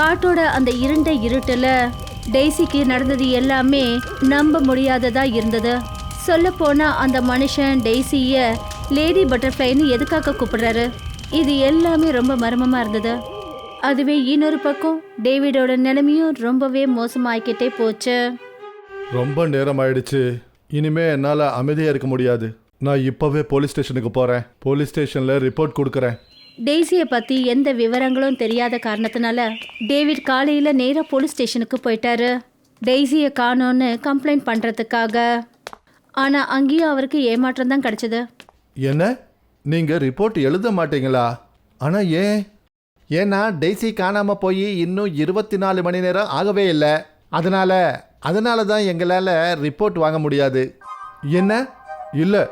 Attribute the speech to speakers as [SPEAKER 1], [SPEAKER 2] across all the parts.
[SPEAKER 1] காட்டோட அந்த இருண்ட இருட்டுல டெய்ஸிக்கு நடந்தது எல்லாமே நம்ப முடியாததா இருந்தது. சொல்ல போனா அந்த மனுஷன் டெய்ஸிய லேடி பட்டர்ஃப்ளைன்னு எதுக்காக கூப்பிடுறாரு? இது எல்லாமே ரொம்ப மர்மமா இருந்தது. அதுவே இன்னொரு பக்கம் டேவிடோட நிலைமையும் ரொம்பவே மோசமாகிக்கிட்டே போச்சு.
[SPEAKER 2] ரொம்ப நேரம் ஆயிடுச்சு இனிமே என்னால் அமைதியாக இருக்க முடியாது. நான் இப்போவே போலீஸ் ஸ்டேஷனுக்கு போகிறேன் போலீஸ் ஸ்டேஷனில் ரிப்போர்ட் கொடுக்குறேன்.
[SPEAKER 1] டெய்ஸியை பற்றி எந்த விவரங்களும் தெரியாத காரணத்தினால டேவிட் காலையில் நேராக போலீஸ் ஸ்டேஷனுக்கு போயிட்டாரு. டெய்ஸியை காணோன்னு கம்ப்ளைண்ட் பண்ணுறதுக்காக ஆனால் அங்கேயும் அவருக்கு ஏமாற்றம் தான் கிடச்சிது.
[SPEAKER 2] என்ன? நீங்கள் ரிப்போர்ட் எழுத மாட்டீங்களா? ஆனால் ஏன்?
[SPEAKER 3] ஏன்னா டெய்ஸி காணாமல் போய் இன்னும் இருபத்தி நாலு மணி நேரம் ஆகவே இல்லை. அதனால் அதனால தான் எங்களால் ரிப்போர்ட் வாங்க முடியாது.
[SPEAKER 2] என்ன? இல்லை.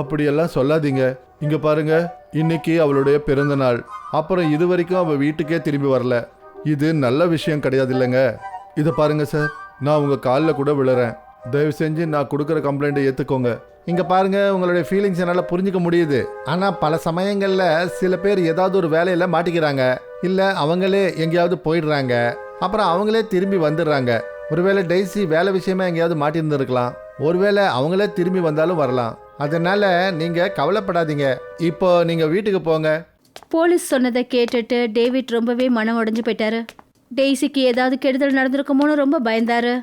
[SPEAKER 2] அப்படியெல்லாம் சொல்லாதீங்க. இங்கே பாருங்கள் இன்னைக்கு அவளுடைய பிறந்த நாள். அப்புறம் இது வரைக்கும் அவள் வீட்டுக்கே திரும்பி வரல. இது நல்ல விஷயம் கிடையாது இல்லைங்க இதை பாருங்க சார். நான் உங்கள் காலில் கூட விழுறேன். தயவு செஞ்சு நான் கொடுக்குற கம்ப்ளைண்ட்டை ஏற்றுக்கோங்க
[SPEAKER 3] இங்கே பாருங்க உங்களுடைய ஃபீலிங்ஸ் என்னால் புரிஞ்சுக்க முடியுது. ஆனால் பல சமயங்களில் சில பேர் ஏதாவது ஒரு வேலையில் மாட்டிக்கிறாங்க. இல்லை அவங்களே எங்கேயாவது போயிடுறாங்க. அப்புறம் அவங்களே திரும்பி வந்துடுறாங்க. ஒருவேளை டெய்ஸி வேலை விஷயமா எங்கேயாவது மாட்டியிருந்துருக்கலாம். ஒருவேளை அவங்களே திரும்பி வந்தாலும் வரலாம். அதனால நீங்கள் கவலைப்படாதீங்க. இப்போ நீங்கள் வீட்டுக்கு போங்க.
[SPEAKER 1] போலீஸ் சொன்னதை கேட்டுட்டு டேவிட் ரொம்பவே மனம் உடைஞ்சு போயிட்டாரு. டெய்ஸிக்கு ஏதாவது கெடுதல் நடந்திருக்குமோன்னு ரொம்ப பயந்தாரு.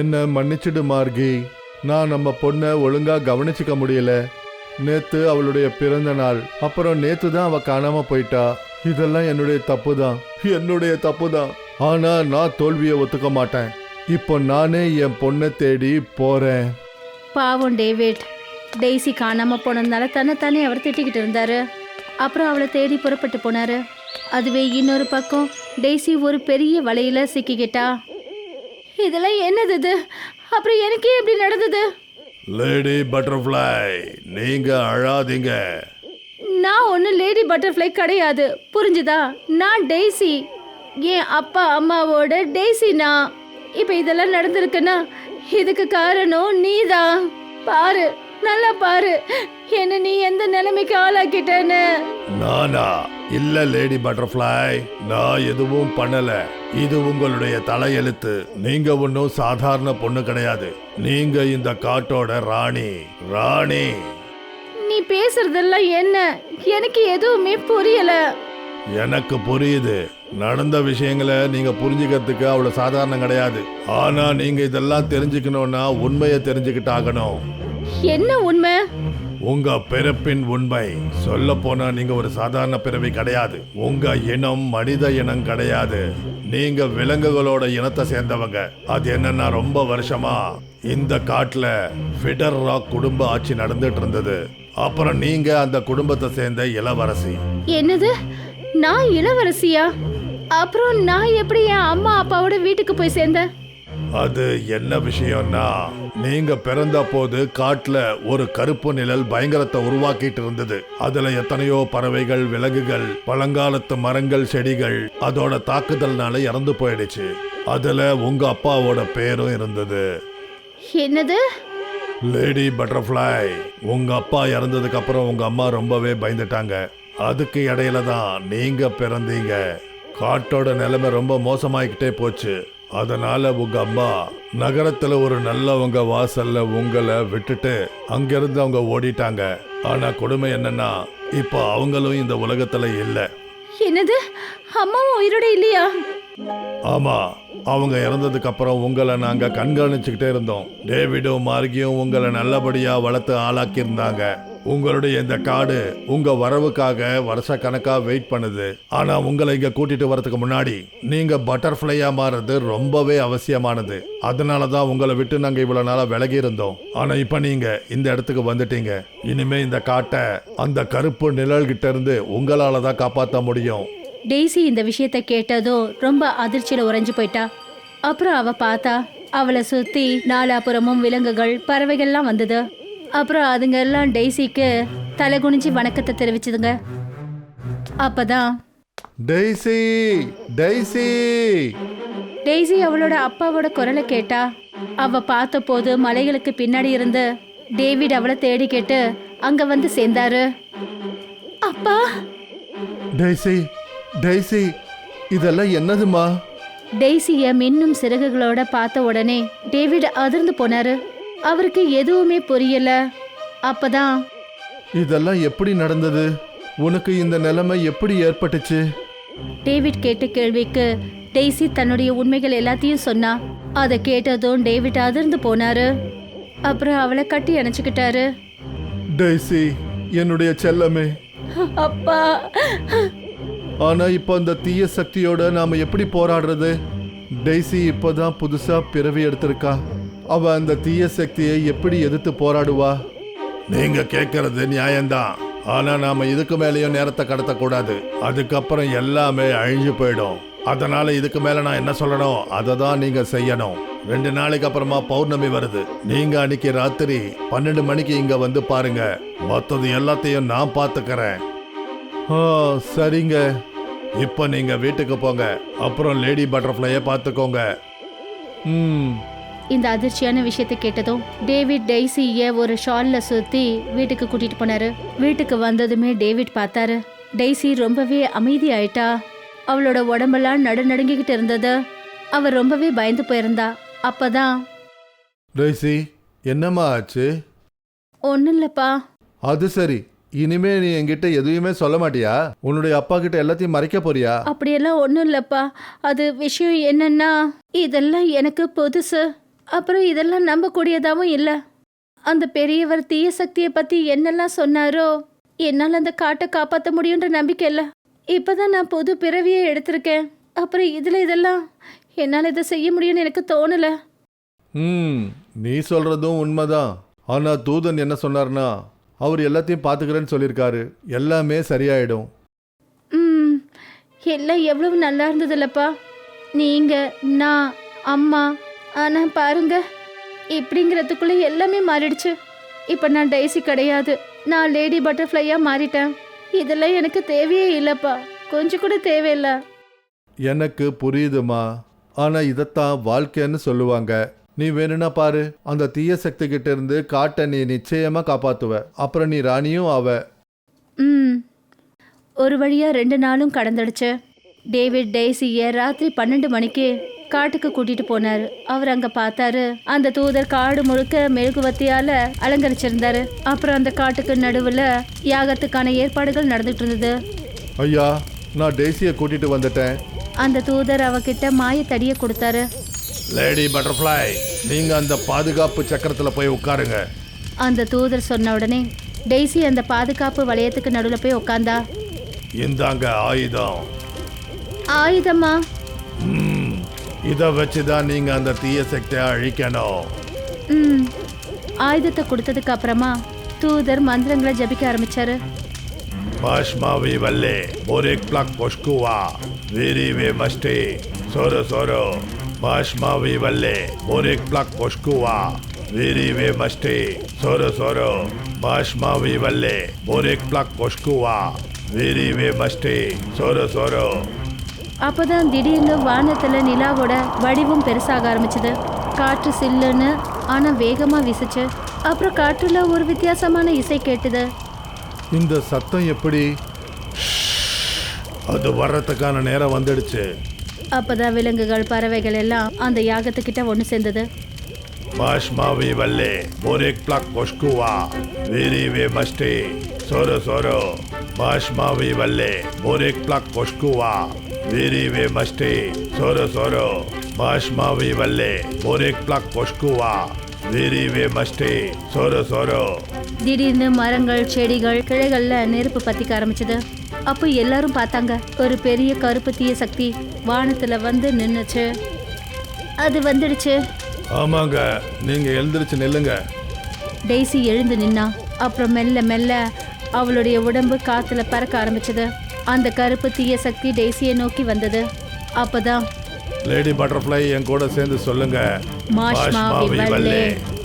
[SPEAKER 2] என்ன மன்னிச்சிடு மார்கி. நான் நம்ம பொண்ணை ஒழுங்கா கவனிச்சுக்க முடியல. நேத்து அவளுடைய பிறந்த நாள். அப்புறம் நேத்து தான் அவ காணாம போயிட்டா. இதெல்லாம் என்னுடைய தப்பு தான் என்னுடைய தப்பு தான் ஆனா நான் தோல்வியை ஒத்துக்க மாட்டேன். இப்போ நானே என் பொண்ணை தேடி போறேன்.
[SPEAKER 1] பாவம் டேவிட். டெய்ஸி காணாம போனதுனால தன்னைத்தானே அவர் திட்டிக்கிட்டு இருந்தாரு. அப்புறம் அவளை தேடி புறப்பட்டு போனாரு. அதுவே இன்னொரு பக்கம் டெய்ஸி ஒரு பெரிய வலையில சிக்கிக்கிட்டா. இதெல்லாம் என்னது இது? அப்புறம் எனக்கே எப்படி நடந்தது?
[SPEAKER 2] லேடி பட்டர்ஃப்ளை நீங்க அழாதீங்க.
[SPEAKER 1] நான் ஒன்றும் லேடி பட்டர்ஃப்ளை கிடையாது. புரிஞ்சுதா? நான் டெய்ஸி என் அப்பா அம்மாவோட டெய்ஸி நான். இப்போ இதெல்லாம் நடந்திருக்குன்னா இதுக்கு காரணம் நீதான். பாரு. நல்லா பாரு. என்ன நீ எந்த நிலைமைக்கு ஆளாக்கிட்டேன்னு?
[SPEAKER 2] நானா? இல்ல லேடி பட்டர்ஃப்ளை. நான் எதுவும் பண்ணல. இது உங்களுடைய தலையெழுத்து. நீங்க ஒன்றும் சாதாரண பொண்ணு கிடையாது. நீங்க இந்த காட்டோட ராணி. ராணி.
[SPEAKER 1] நீ பேசுறதெல்லாம் என்ன? எனக்கு எதுவுமே புரியல.
[SPEAKER 2] எனக்கு புரியுது. நடந்த விஷயங்களை நீங்க புரிஞ்சுக்கிறதுக்கு அவ்வளவு சாதாரணம் கிடையாது. ஆனா நீங்க இதெல்லாம் தெரிஞ்சுக்கணும்னா உண்மையை தெரிஞ்சுக்கிட்டாகணும்.
[SPEAKER 1] என்ன உண்மை?
[SPEAKER 2] உங்க பிறப்பின் உண்மை. சொல்ல போனா நீங்க ஒரு சாதாரண பிறவி கிடையாது. உங்க இனம் மனித இனம் கிடையாது. நீங்க விலங்குகளோட இனத்தை சேர்ந்தவங்க. அது என்னன்னா ரொம்ப வருஷமா இந்த காட்டுல ஃபிடர் ராக் குடும்ப ஆட்சி நடந்துட்டு இருந்தது. அப்புறம் நீங்க அந்த குடும்பத்தை சேர்ந்த இளவரசி.
[SPEAKER 1] என்னது? நான் இளவரசியா? அப்புறம் நான் எப்படி என் அம்மா அப்பாவோட வீட்டுக்கு போய் சேர்ந்தேன்?
[SPEAKER 2] அது என்ன விஷயம்னா நீங்க பிறந்த போது காட்டுல ஒரு கருப்பு நிழல் பயங்கரத்தை உருவாக்கிட்டு இருந்தது. அதுல எத்தனையோ பறவைகள் விலங்குகள் பழங்காலத்து மரங்கள் செடிகள் அதோட தாக்குதல்னால இறந்து போயிடுச்சு. அதுல உங்க அப்பாவோட பேரும் இருந்தது.
[SPEAKER 1] என்னது?
[SPEAKER 2] லேடி பட்டர்ஃப்ளை உங்க அப்பா இறந்ததுக்கு அப்புறம் உங்க அம்மா ரொம்பவே பயந்துட்டாங்க. அதுக்கு இடையில தான் நீங்க பிறந்தீங்க. காட்டோட நிலைமை ரொம்ப மோசமாயிக்கிட்டே போச்சு. அதனால உங்க அம்மா நகரத்துல ஒரு நல்லவங்க வாசல்ல உங்களை விட்டுட்டு அங்கிருந்து அவங்க ஓடிட்டாங்க. ஆனா கொடுமை என்னன்னா இப்போ அவங்களும் இந்த உலகத்துல இல்லை.
[SPEAKER 1] என்னது? அம்மாவும் உயிரோட இல்லையா?
[SPEAKER 2] ஆமா அவங்க இறந்ததுக்கு அப்புறம் உங்களை நாங்க கண்காணிச்சுக்கிட்டே இருந்தோம். டேவிடும் மார்கியும் உங்களை நல்லபடியா வளர்த்து ஆளாக்கி இருந்தாங்க உங்களுடைய இந்த காடு உங்க வரவுக்காக வருஷ கணக்கா வெயிட் பண்ணுது. ஆனா உங்களை இங்க கூட்டிட்டு வரதுக்கு முன்னாடி நீங்க பட்டர்ஃபிளையா மாறுறது ரொம்பவே அவசியமானது. அதனால தான் உங்களை விட்டு நாங்க இவ்வளவு நாளா விலகி இருந்தோம். ஆனா இப்ப நீங்க இந்த இடத்துக்கு வந்துட்டீங்க. இனிமே இந்த காட்டை அந்த கருப்பு நிழல்கிட்ட இருந்து உங்களால தான் காப்பாற்ற முடியும்.
[SPEAKER 1] டெய்ஸி இந்த விஷயத்த கேட்டதும் ரொம்ப அதிர்ச்சியில உறைஞ்சு போயிட்டா. அப்புறம் அவ பார்த்தா அவளை சுத்தி நாலாபுறமும் விலங்குகள் பறவைகள்லாம் வந்தது. அப்புறம் அதுங்க எல்லாம் டெய்ஸிக்கு தலை குனிஞ்சு வணக்கத்தை தெரிவிச்சதுங்க. அப்பதான்.
[SPEAKER 3] டெய்ஸி டெய்ஸி
[SPEAKER 1] டெய்ஸி அவளோட அப்பாவோட குரலை கேட்டா அவ பார்த்தபோது மலைகளுக்கு பின்னாடி இருந்து டேவிட் அவளை தேடி கேட்டு அங்க வந்து சேர்ந்தாரு. அப்பா!
[SPEAKER 3] டெய்ஸி டெய்ஸி இதெல்லாம் என்னதுமா
[SPEAKER 1] டெய்ஸிய மின்னும் சிறகுகளோட பார்த்த உடனே டேவிட் அதிர்ந்து போனாரு. அவருக்கு எதுவுமே புரியல. அப்பதான்
[SPEAKER 3] இதெல்லாம் எப்படி நடந்தது? உனக்கு இந்த நிலைமை எப்படி ஏற்பட்டுச்சு?
[SPEAKER 1] டேவிட் கேட்ட கேள்விக்கு டெய்ஸி தன்னுடைய உண்மைகள் எல்லாத்தையும் சொன்னா. அதை கேட்டதும் டேவிட் அதிர்ந்து போனாரு. அப்புறம் அவளை கட்டி அணைச்சுக்கிட்டாரு.
[SPEAKER 3] டெய்ஸி என்னுடைய செல்லமே.
[SPEAKER 1] அப்பா.
[SPEAKER 3] ஆனா இப்போ அந்த தீய சக்தியோட நாம எப்படி போராடுறது? டெய்ஸி இப்போதான் புதுசா பிறவி எடுத்திருக்கா. அவ அந்த தீய சக்தியை எப்படி எதிர்த்து போராடுவா?
[SPEAKER 2] நீங்க கேட்கறது நியாயம்தான். ஆனா நாம இதுக்கு மேலேயும் நேரத்தை கடத்தக்கூடாது. அதுக்கப்புறம் எல்லாமே அழிஞ்சு போயிடும். அதனால இதுக்கு மேல நான் என்ன சொல்லணும்? அதை தான் நீங்க செய்யணும். ரெண்டு நாளைக்கு அப்புறமா பௌர்ணமி வருது. நீங்க அன்னைக்கு ராத்திரி பன்னெண்டு மணிக்கு இங்க வந்து பாருங்க. மொத்தது எல்லாத்தையும் நான் பாத்துக்கிறேன்
[SPEAKER 3] ஓ சரிங்க.
[SPEAKER 2] இப்போ நீங்க வீட்டுக்கு போங்க. அப்புறம் லேடி பட்டர்ஃப்ளையை பார்த்துக்கோங்க.
[SPEAKER 3] ம்.
[SPEAKER 1] இந்த அதிர்ச்சியான விஷயத்தை கேட்டதும் டேவிட் டெய்ஸிய ஒரு ஷால்ல சுத்தி வீட்டுக்கு கூட்டிட்டு போனாரு. வீட்டுக்கு வந்ததுமே டேவிட் பார்த்தாரு. டெய்ஸி ரொம்பவே அமைதி ஆயிட்டா அவளோட உடம்பெல்லாம் நடுநடுங்கிக்கிட்டு இருந்தது. அவ ரொம்பவே பயந்து போயிருந்தா. அப்பதான்
[SPEAKER 3] டெய்ஸி என்னம்மா ஆச்சு?
[SPEAKER 1] ஒன்றும் இல்லப்பா
[SPEAKER 3] அது சரி. இனிமே நீ என்கிட்ட எதுவுமே சொல்ல மாட்டியா? உன்னுடைய அப்பா கிட்ட எல்லாத்தையும் மறைக்க போறியா?
[SPEAKER 1] அப்படியெல்லாம் ஒன்றும் இல்லப்பா அது விஷயம் என்னன்னா இதெல்லாம் எனக்கு புதுசு. அப்புறம் இதெல்லாம் நம்பக்கூடியதாகவும் இல்லை. அந்த பெரியவர் தீய சக்தியை பற்றி என்னெல்லாம் சொன்னாரோ என்னால் அந்த காட்டை காப்பாற்ற முடியுன்ற நம்பிக்கை இல்லை. இப்போதான் நான் புது பிறவியை எடுத்திருக்கேன். அப்புறம் இதில் இதெல்லாம் என்னால் இதை செய்ய முடியும்னு எனக்கு தோணலை.
[SPEAKER 3] ம் நீ சொல்றதும் உண்மைதான். ஆனா தூதன் என்ன சொன்னார்னா அவர் எல்லாத்தையும் பாத்துக்கிறேன்னு சொல்லியிருக்காரு. எல்லாமே சரியாயிடும்.
[SPEAKER 1] ம் எல்லாம் எவ்வளவு நல்லா இருந்ததுல்லப்பா நீங்க நான் அம்மா ஆனா பாருங்க இப்படிங்கிறதுக்குள்ள எல்லாமே மாறிடுச்சு. இப்போ நான் டெய்ஸி கிடையாது. நான் லேடி பட்டர்ஃப்ளையா மாறிட்டேன். இதெல்லாம் எனக்கு தேவையே இல்லைப்பா. கொஞ்சம் கூட தேவையில்லை.
[SPEAKER 3] எனக்கு புரியுதுமா. ஆனா இதைத்தான் வாழ்க்கைன்னு சொல்லுவாங்க. நீ வேணும்னா பாரு. அந்த தீய சக்தி கிட்ட இருந்து காட்டை நீ நிச்சயமா காப்பாத்துவ. அப்புறம் நீ ராணியும் ஆவ.
[SPEAKER 1] ம். ஒரு வழியா ரெண்டு நாளும் கடந்துடுச்சு. டேவிட் டெய்ஸிய ராத்திரி பன்னெண்டு மணிக்கு காட்டுக்கு கூட்டிட்டு போனாரு. அவர் அங்க பார்த்தாரு. அந்த தூதர் காடு முழுக்க மெழுகுவத்தியால அலங்கரிச்சிருந்தாரு. அப்புறம் அந்த காட்டுக்கு நடுவுல யாகத்துக்கான ஏற்பாடுகள் நடந்துட்டு இருந்தது
[SPEAKER 3] ஐயா நான் டெய்ஸியை கூட்டிட்டு வந்துட்டேன்.
[SPEAKER 1] அந்த தூதர் அவகிட்ட மாயத்தடிய கொடுத்தாரு.
[SPEAKER 2] லேடி பட்டர்ஃப்ளை நீங்க அந்த பாதுகாப்பு சக்கரத்துல போய் உட்காருங்க.
[SPEAKER 1] அந்த தூதர் சொன்ன உடனே டெய்ஸி அந்த பாதுகாப்பு வளையத்துக்கு நடுவில் போய் உட்காந்தா
[SPEAKER 2] இந்தாங்க ஆயுதம்.
[SPEAKER 1] ஆயுதமா?
[SPEAKER 2] இத வச்சுதான் நீங்க அந்த தீய சக்தியை அழிக்கணும்.
[SPEAKER 1] ஆயுதத்தை கொடுத்ததுக்கு அப்புறமா தூதர் மந்திரங்களை ஜபிக்க ஆரம்பிச்சாரு.
[SPEAKER 2] பாஷ்மாவி வல்லே போரிக் பிளாக் பொஷ்குவா. வீரி வே மஸ்டி சோரோ சோரோ. பாஷ்மாவி வல்லே போரிக் பிளாக் பொஷ்குவா. வீரி வே மஸ்டி சோரோ சோரோ. பாஷ்மாவி வல்லே போரிக் பிளாக் பொஷ்குவா. வீரி வே மஸ்டி சோரோ சோரோ.
[SPEAKER 1] அப்பதான் திடீர்னு வானத்துல நிலாவோட வடிவம் பெருசாக ஆரம்பிச்சது. காற்று சில்லுன்னு ஆனா வேகமா வீசுச்சு. அப்புறம் காற்றுல ஒரு வித்தியாசமான இசை கேட்டுது.
[SPEAKER 3] இந்த சத்தம் எப்படி?
[SPEAKER 2] அது வர்றதுக்கான நேரம் வந்துடுச்சு.
[SPEAKER 1] அப்பதான் விலங்குகள் பறவைகள் எல்லாம் அந்த யாகத்துக்கிட்ட ஒன்று சேர்ந்தது.
[SPEAKER 2] பாஷ்மாவி வல்லே borek பிளாக் பொஷ்குவா வீரி வே masti, soro soro. பாஷ்மாவி வல்லே borek பிளாக் பொஷ்குவா வீரி வே masti, soro soro. பாஷ்மாவி வல்லே borek பிளாக் பொஷ்குவா வீரி வே masti, soro soro.
[SPEAKER 1] திடீர்னு மரங்கள் செடிகள் கிளைகள்ல நெருப்பு பத்திக்க ஆரம்பிச்சது. அப்போ எல்லாரும் பார்த்தாங்க ஒரு பெரிய கருப்பு தீய சக்தி வானத்துல வந்து நின்னுச்சு. அது வந்துடுச்சு.
[SPEAKER 2] ஆமாங்க நீங்க எழுந்திருச்சு நில்லுங்க.
[SPEAKER 1] டெய்ஸி எழுந்து நின்னா அப்புறம் மெல்ல மெல்ல அவளுடைய உடம்பு காத்துல பறக்க ஆரம்பிச்சது. அந்த கருப்பு தீய சக்தி டெய்ஸியை நோக்கி வந்தது. அப்பதான்
[SPEAKER 2] லேடி பட்டர்ஃப்ளை என் கூட சேர்ந்து சொல்லுங்க.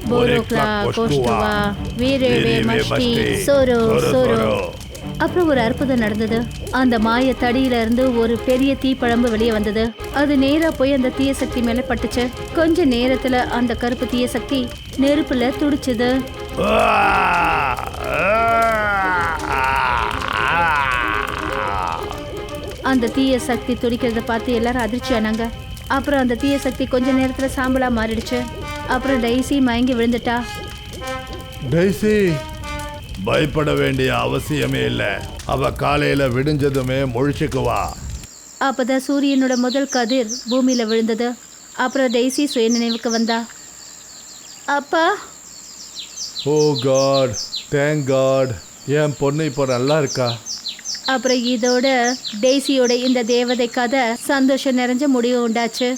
[SPEAKER 1] போரோக்லா கோஷ்டுவா. வீரேவே மஷ்டி சோரோ. சோரோ. அப்புறம் ஒரு அற்புதம் நடந்தது. அந்த மாய தடியில இருந்து ஒரு பெரிய தீப்பழம்பு வெளியே வந்தது. அது நேரா போய் அந்த தீய சக்தி மேல பட்டுச்சு. கொஞ்ச நேரத்துல அந்த கருப்பு தீய சக்தி நெருப்புல துடிச்சது. அந்த தீய சக்தி துடிக்கிறத பார்த்து எல்லாரும் அதிர்ச்சி ஆனாங்க. அப்புறம் அந்த தீய சக்தி கொஞ்ச நேரத்துல சாம்பலா மாறிடுச்சு. அப்புறம் டைசி மயங்கி விழுந்துட்டா.
[SPEAKER 2] டைசி பயப்பட வேண்டிய அவசியமே இல்லை. அவ காலையில விடிஞ்சதுமே முழிச்சுக்குவா
[SPEAKER 1] அப்பதான் சூரியனோட முதல் கதிர் பூமியில விழுந்தது. அப்புறம் டெய்சி சுய நினைவுக்கு வந்தா. அப்பா!
[SPEAKER 2] Oh God! Thank God! என் பொண்ணு இப்போ நல்லா இருக்கா?
[SPEAKER 1] அப்புறம் இதோட டெய்சியோட இந்த தேவதை கதை சந்தோஷம் நிறைஞ்ச முடிவு உண்டாச்சு.